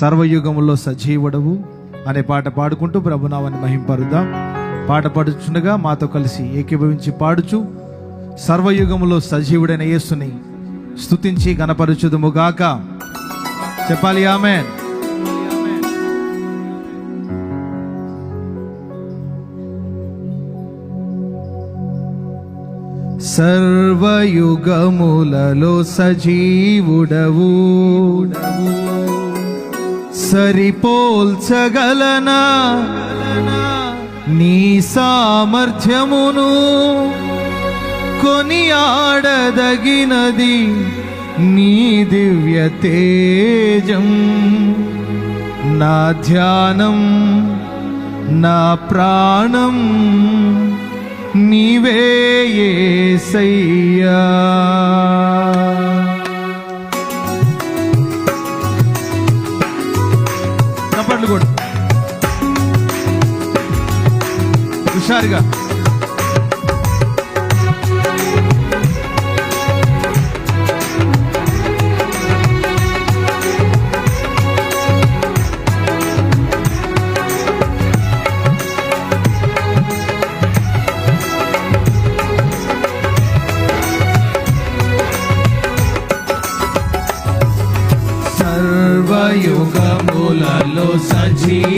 సర్వయుగములో సజీవుడవు అనే పాట పాడుకుంటూ ప్రభునామని మహింపరుద్దాం. పాట పాడుచుండగా మాతో కలిసి ఏకీభవించి పాడుచు. సర్వయుగములో సజీవుడైన యేసుని స్తుతించి గణపరచుదుముగాక చెప్పాలి ఆమె సర్వయుగములలో సజీవుడవు. సరిపోల్చగలనా? నీ సామర్థ్యమును కొని ఆడదగినది నీ దివ్య తేజం. నా ధ్యానం నా ప్రాణం నీవే సయ్యా చప్పట్లు కూడా హుషారుగా. సర్వయుగములలో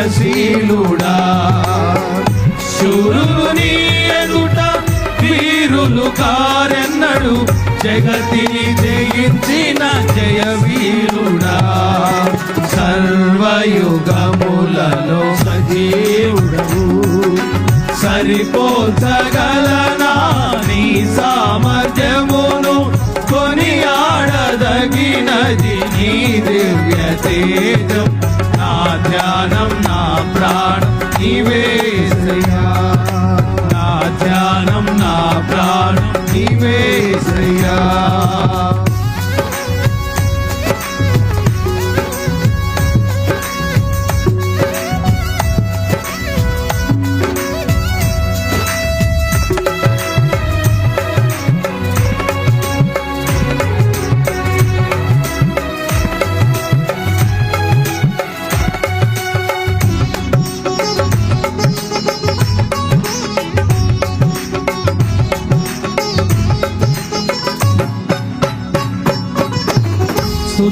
జయశీలుడా శూరులు ఎదుట వీరులు కారెన్నడు. జగతిని జయించిన జయ వీరుడా సర్వయుగములలో సజీవుడవు. సరిపోతగలనా నీ సామర్థ్యమును కొని ఆడదగినది నీ దివ్య తేజం నా ధ్యానం నా ప్రాణం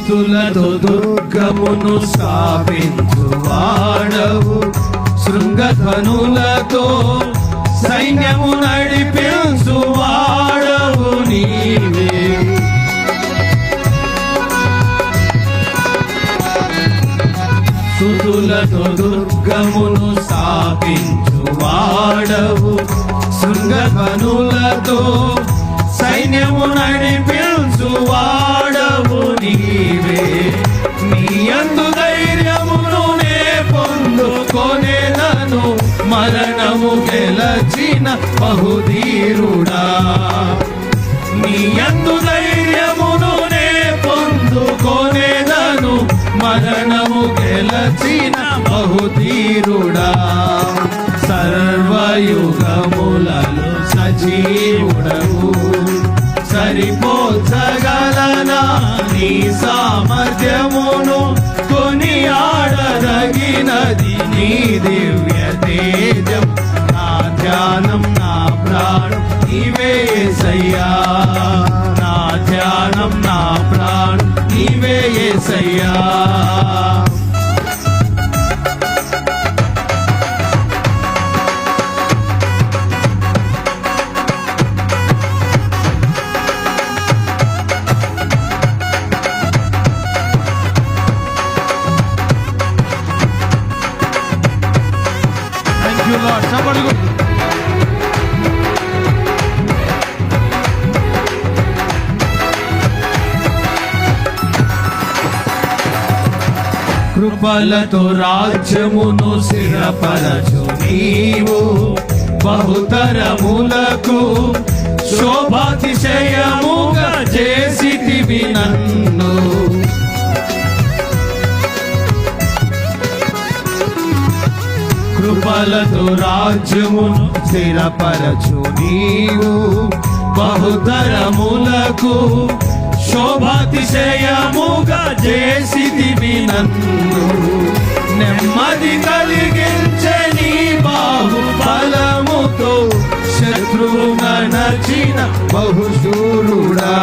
స్థుతులతో దుర్గమును స్థాపించు వాడవు. శృంగధనులతో సైన్యము నడిపించు వాడవు నీవే. స్థుతులతో దుర్గమును స్థాపించు వాడవు. శృంగధనులతో సైన్యము నడి మరణము గెలచిన బహుధీరుడా. నీ అందు ధైర్యమును నే పొందుకొనేదను మరణము గెలచిన బహుధీరుడా. సర్వయుగములను సజీవుడవు సరిపోల్చగలనా నీ సామర్థ్యమును కొని ఆడదగినది నీ దివ్య నీవే సయ్యా నా ధ్యానం నా ప్రాణం నీవే సయ్యా థ్యాంక్ యూ లార్డ్ కృపలతో రాజ్యమును స్థిరపరచు నీవు. బహుతరములకు శోభాతిశయముగా చేసితివి నన్ను. కృపలతో రాజ్యమును స్థిరపరచు నీవు. బహుతరములకు శోభాతిశయముగా చేసిదివి నన్ను. నెమ్మది కలిగించని బాహుబలముతో బాహు బలముతో బహుశూరుడా.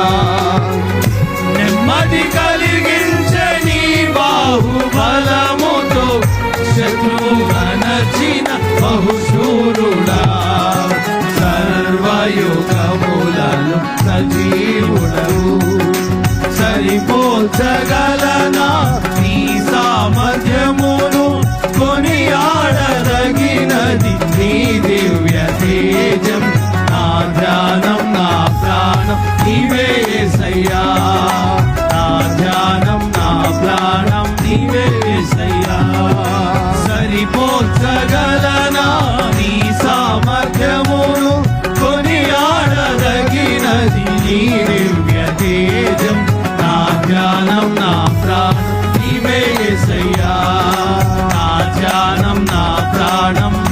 నెమ్మది కలిగించని బాహుబలముతో బాహు బలముతో బహుశూరుడా. సర్వయుగములను సజీవుడవు. సరిపోల్చగలనా? నీ సామర్థ్యమును ప్రాణం